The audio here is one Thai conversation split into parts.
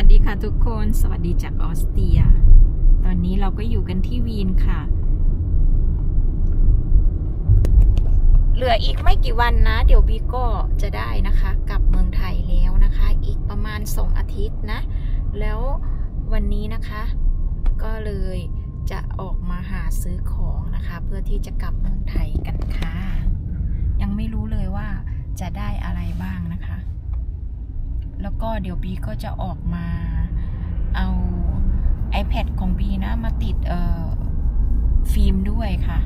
วัสดีค่ะทุกคน สวัสดีจากออสเตรีย ตอนนี้เราก็อยู่กันที่วีนค่ะ เหลืออีกไม่กี่วันนะ เดี๋ยวบีก็จะได้นะคะ กลับเมืองไทยแล้วนะคะ อีกประมาณสองอาทิตย์นะ แล้ววันนี้นะคะ ก็เลยจะออกมาหาซื้อของนะคะ เพื่อที่จะกลับเมืองไทยกันค่ะ ยังไม่รู้เลยว่าจะได้อะไรบ้างนะคะ แล้วก็เดี๋ยวบีก็จะออกมาเอา iPad ของบีนะ มาติดเอ่อฟิล์มด้วยค่ะ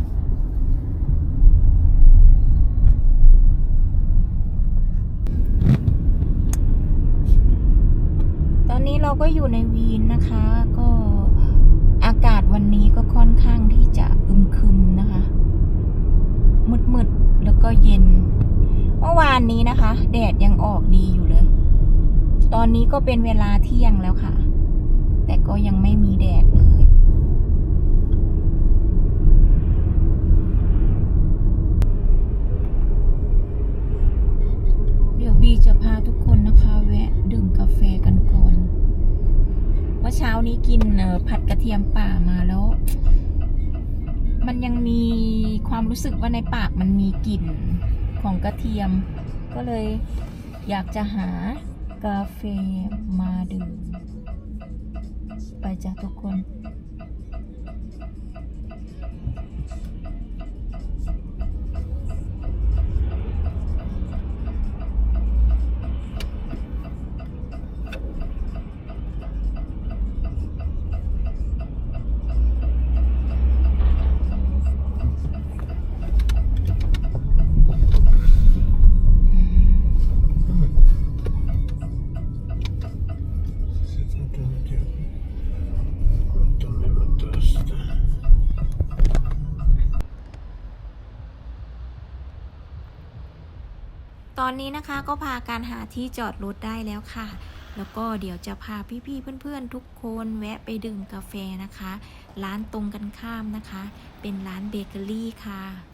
ตอนนี้เราก็อยู่ในวีนนะคะ ก็อากาศวันนี้ก็ค่อนข้างที่จะอึมครึมนะคะ มืดๆแล้วก็เย็น เมื่อวานนี้นะคะ แดดยังออกดีอยู่ อนนี้ก็เป็นเวลาเที่ยงแล้วค่ะ แต่ก็ยังไม่มีแดดเลย เดี๋ยวบีจะพาทุกคนนะคะแวะดื่มกาแฟกันก่อนเมื่อเช้านี้กินผัดกระเทียมป่ามาแล้ว มันยังมีความรู้สึกว่าในปากมันมีกลิ่นของกระเทียม ก็เลยอยากจะหา กาแฟ อนนี้นะคะก็พาการหาที่จอดรถได้แล้วค่ะ แล้วก็เดี๋ยวจะพาพี่ๆเพื่อนๆ ทุกคนแวะไปดื่มกาแฟนะคะ ร้านตรงกันข้ามนะคะ เป็นร้านเบเกอรี่ค่ะ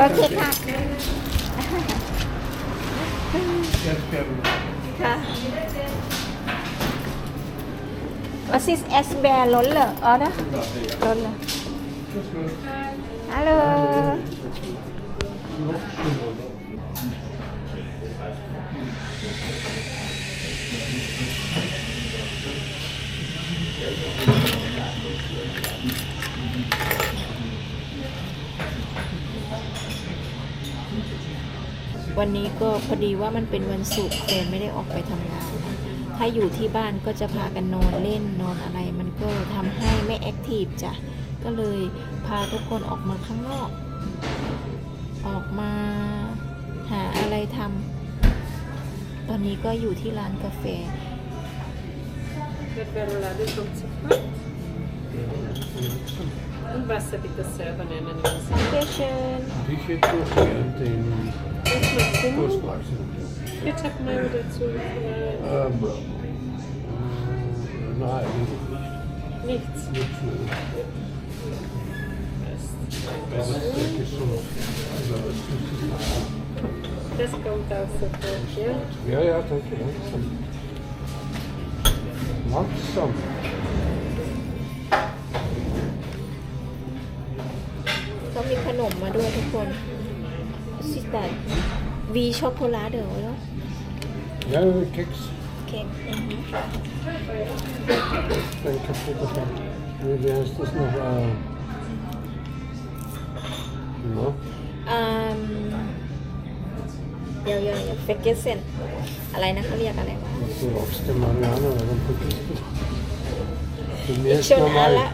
โอเคค่ะ J'espère. ค่ะ Was ist Esbär Lolle, oder? Lolle. Hallo. Noch วันนี้ก็พอดีว่ามันเป็นวันศุกร์แฟนไม่ได้ออกไปทำงานนะถ้าอยู่ที่บ้านก็จะพากันนอนเล่นนอนอะไร มันก็ทำให้ไม่แอคทีฟจ้ะ ก็เลยพาทุกคนออกมาข้างนอก ออกมาหาอะไรทำ ตอนนี้ก็อยู่ที่ร้านกาแฟ Wird Marmelade kommt sofort. Und Wasser bitte selber nehmen. wenn Sie เดชน Wie viel kostet den das noch Kummer? Toastwachsen? Ketchup-Mayo dazu. Nein, Ähm, äh, nein, Nichts. nicht mehr. Das ist gesund. Also, Das kommt auch sofort, ja? ja, ja, danke, langsam. Langsam. ก็มีขนมมาด้วยทุกคนสิแต่วีช็อก โกแลตเดี๋ยวเนาะ Ja, Keks. เค้กอือฮึ Ein kaputter Wie wie heißt das noch? Äh, na, อืมเดี๋ยวเดี๋ยวเดี๋ยวเฟกเกเซนอะไรนะเขาเรียกอะไรวะ was du rauchst, der Marianne, warum vergisst du das? Für mich ist ชนอันละ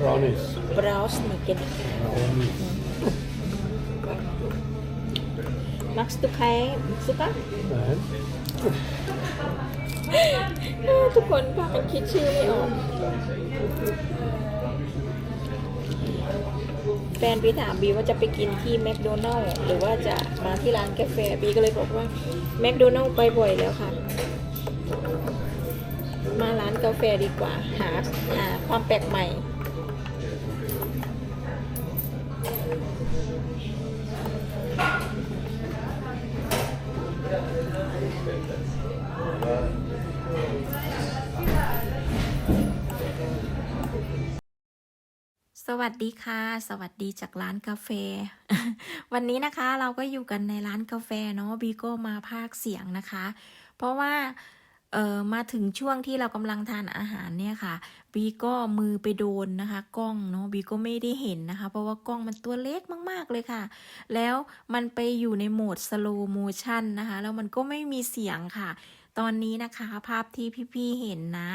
normal. ชนอันละชนสิอ่าอ่าอ่า Brownies. บราวส์นี่เกน Brownies. Magst du kein Zucker? Nein. ทุกคนพากันคิดชื่อไม่ออกแฟนบีถามบีว่าจะไปกินที่แมคโดนัลล์หรือว่าจะมาที่ร้านกาแฟบีก็เลยบอกว่าแมคโดนัลล์ไปบ่อยแล้วค่ะ มาร้านกาแฟดีกว่า หาหาความแปลกใหม่ สวัสดีค่ะ สวัสดีจากร้านกาแฟ วันนี้นะคะเราก็อยู่กันในร้านกาแฟเนาะบีโก้มาภาคเสียงนะคะ เพราะว่าเออมาถึงช่วงที่เรากำลังทานอาหารเนี่ยค่ะ บีก็มือไปโดนนะคะ กล้องเนาะบีก็ไม่ได้เห็นนะคะ เพราะว่ากล้องมันตัวเล็กมาก ๆ เลยค่ะ แล้วมันไปอยู่ในโหมด slow motion นะคะ แล้วมันก็ไม่มีเสียงค่ะ ตอนนี้นะคะภาพที่พี่ๆเห็นนะ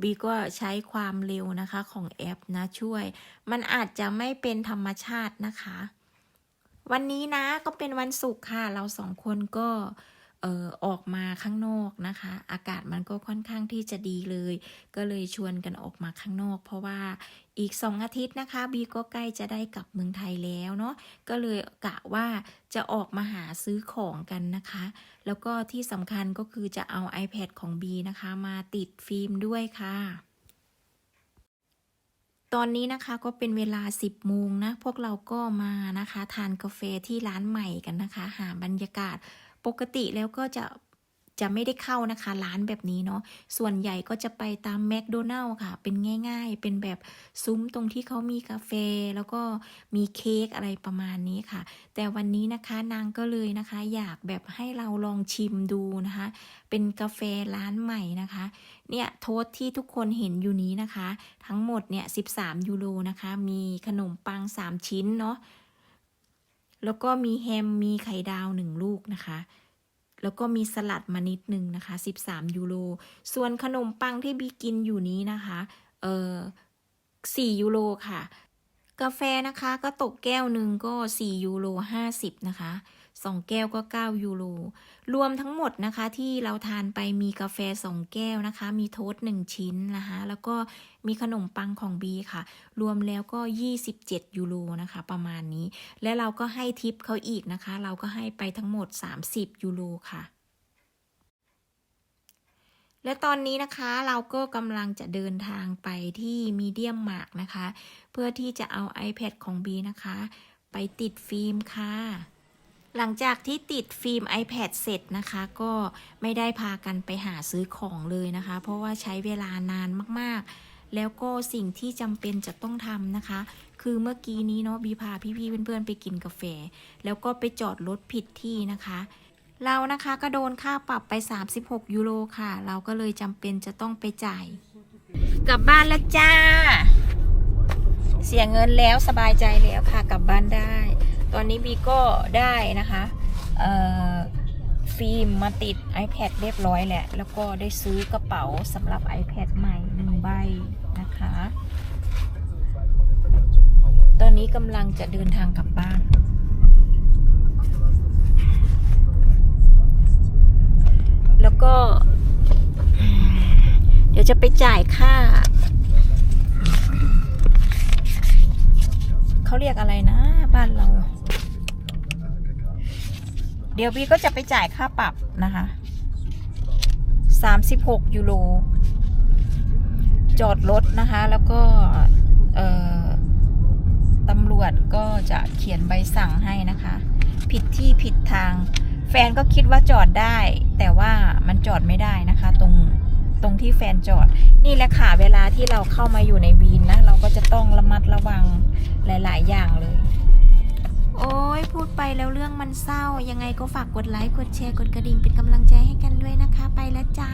บีก็ใช้ความเร็วนะคะของแอปนะช่วย มันอาจจะไม่เป็นธรรมชาตินะคะ วันนี้นะก็เป็นวันศุกร์ค่ะ เราสองคนก็ ออออกมาข้างนอกนะคะ อากาศมันก็ค่อนข้างที่จะดีเลย ก็เลยชวนกันออกมาข้างนอก เพราะว่าอีกสองอาทิตย์นะคะบีก็ใกล้จะได้กลับเมืองไทยแล้วเนาะก็เลยกะว่าจะออกมาหาซื้อของกันนะคะ แล้วก็ที่สำคัญก็คือจะเอา iPad ของบีนะคะ มาติดฟิล์มด้วยค่ะตอนนี้นะคะก็เป็นเวลา 10โมงนะ พวกเราก็มานะคะ ทานกาแฟที่ร้านใหม่กันนะคะ หาบรรยากาศ ปกติแล้วก็จะจะไม่ได้เข้านะคะ ร้านแบบนี้เนาะส่วนใหญ่ก็จะไปตามแมคโดนัลล์ค่ะ เป็นง่ายๆ เป็นแบบซุ้มตรงที่เขามีกาแฟ แล้วก็มีเค้กอะไรประมาณนี้ค่ะ แต่วันนี้นะคะนางก็เลยนะคะ อยากแบบให้เราลองชิมดูนะคะ เป็นกาแฟร้านใหม่นะคะ เนี่ยโทษที่ทุกคนเห็นอยู่นี้นะคะ ทั้งหมดเนี่ย 13 ยูโรนะคะ มีขนมปัง 3 ชิ้นเนาะ แล้วก็มีแฮมมีไข่ดาวหนึ่งลูกนะคะ แล้วก็มีสลัดมานิดนึงนะคะ 13 ยูโร ส่วนขนมปังที่บีกินอยู่นี้นะคะเออ4ยูโรค่ะ กาแฟนะคะก็ตกแก้วหนึ่งก็ 4 ยูโร50 นะคะ 2 แก้วก็ 9 ยูโร รวมทั้งหมดนะคะที่เราทานไปมีกาแฟ 2 แก้วนะคะ มีโทสต์1ชิ้นนะคะ แล้วก็มีขนมปังของบีค่ะ รวมแล้วก็ 27 ยูโรนะคะ ประมาณนี้ และเราก็ให้ทิปเขาอีกนะคะ เราก็ให้ไปทั้งหมด 30 ยูโรค่ะและตอนนี้นะคะเราก็กำลังจะเดินทางไปที่มีเดียมมาร์กนะคะ เพื่อที่จะเอา iPad ของบีนะคะ ไปติดฟิล์มค่ะ หลังจากที่ติดฟิล์ม iPad เสร็จนะคะ ก็ไม่ได้พากันไปหาซื้อของเลยนะคะ เพราะว่าใช้เวลานานมากๆ แล้วก็สิ่งที่จำเป็นจะต้องทำนะคะ คือเมื่อกี้นี้เนาะบีพาพี่ๆเพื่อนๆไปกินกาแฟ แล้วก็ไปจอดรถผิดที่นะคะเรานะคะก็โดนค่าปรับไป 36 ยูโรค่ะ เราก็เลยจำเป็นจะต้องไปจ่าย กลับบ้านแล้วจ้า เสียเงินแล้วสบายใจแล้วค่ะ กลับบ้านได้ ตอนนี้บีก็ได้นะคะฟิล์มมาติด iPad เรียบร้อยแหละ แล้วก็ได้ซื้อกระเป๋าสำหรับ iPad ใหม่หนึ่งใบนะคะ ตอนนี้กำลังจะเดินทางกลับบ้าน แล้วก็ เดี๋ยวจะไปจ่ายค่า เขาเรียกอะไรนะ บ้านเรา เดี๋ยวพี่ก็จะไปจ่ายค่าปรับนะคะ36ยูโร จอดรถนะคะ แล้วก็ตำรวจก็จะเขียนใบสั่งให้นะคะ ผิดที่ผิดทาง แฟนก็คิดว่าจอดได้ แต่ว่ามันจอดไม่ได้นะคะ ตรงตรงที่แฟนจอด นี่แหละค่ะ เวลาที่เราเข้ามาอยู่ในวีนนะ เราก็จะต้องระมัดระวังหลาย ๆ อย่างเลย โอ้ยพูดไปแล้วเรื่องมันเศร้า ยังไงก็ฝากกดไลค์ กดแชร์ กดกระดิ่งเป็นกำลังใจให้กันด้วยนะคะ ไปแล้วจ้า